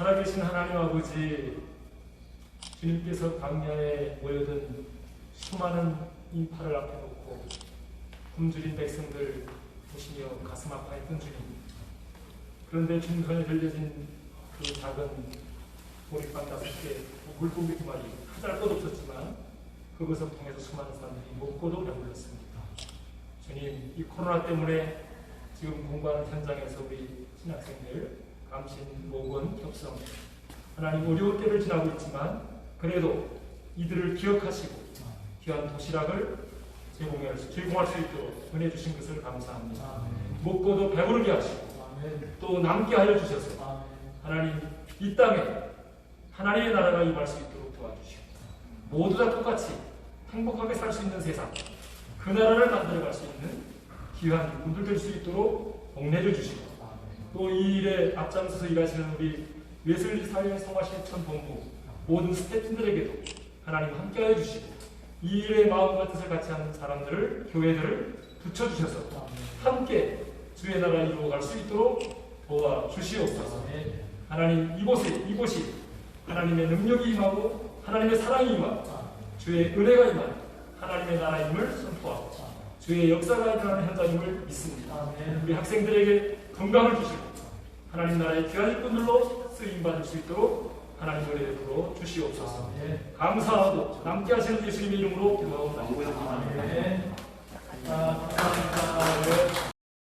살아계신 하나님 아버지 주님께서 광야에 모여든 수많은 인파를 앞에 놓고 굶주린 백성들 보시며 가슴 아파했던 주님. 그런데 중선에 들려진 그 작은 보리빵 다섯 개 물고기 두 마리 하잘 것 없었지만 그것을 통해서 수많은 사람들이 먹고도 배불렀습니다. 주님 이 코로나 때문에 지금 공부하는 현장에서 우리 신학생들 감신, 모건, 협성. 하나님 어려운 때를 지나고 있지만 그래도 이들을 기억하시고 귀한 도시락을 제공할 수, 제공할 수 있도록 은혜 주신 것을 감사합니다. 먹고도 배부르게 하시고 또 남게 하여 주셔서 하나님 이 땅에 하나님의 나라가 임할 수 있도록 도와주시고 모두 다 똑같이 행복하게 살 수 있는 세상 그 나라를 만들어갈 수 있는 귀한 분들 될 수 있도록 복내려 주시고 또 이 일에 앞장서서 일하시는 우리 웨슬리 사회 성화실천 본부 모든 스태프들에게도 하나님 함께하여 주시고 이 일에 마음과 뜻을 같이 하는 사람들을 교회들을 붙여주셔서 함께 주의 나라 이루어갈 수 있도록 도와 주시옵소서. 하나님 이곳에 이곳이 하나님의 능력이 임하고 하나님의 사랑이 임하고 주의 은혜가 임하는 하나님의 나라임을 선포하고 주의 역사가 일어나는 현장임을 믿습니다. 우리 학생들에게 건강을 주시고 하나님 나라의 귀한 일꾼들로 쓰임 받을 수 있도록 하나님 은혜를 풀어 주시옵소서. 감사하고 남게 하시는 예수님의 이름으로 기도하옵나이다. 아, 감사합니다.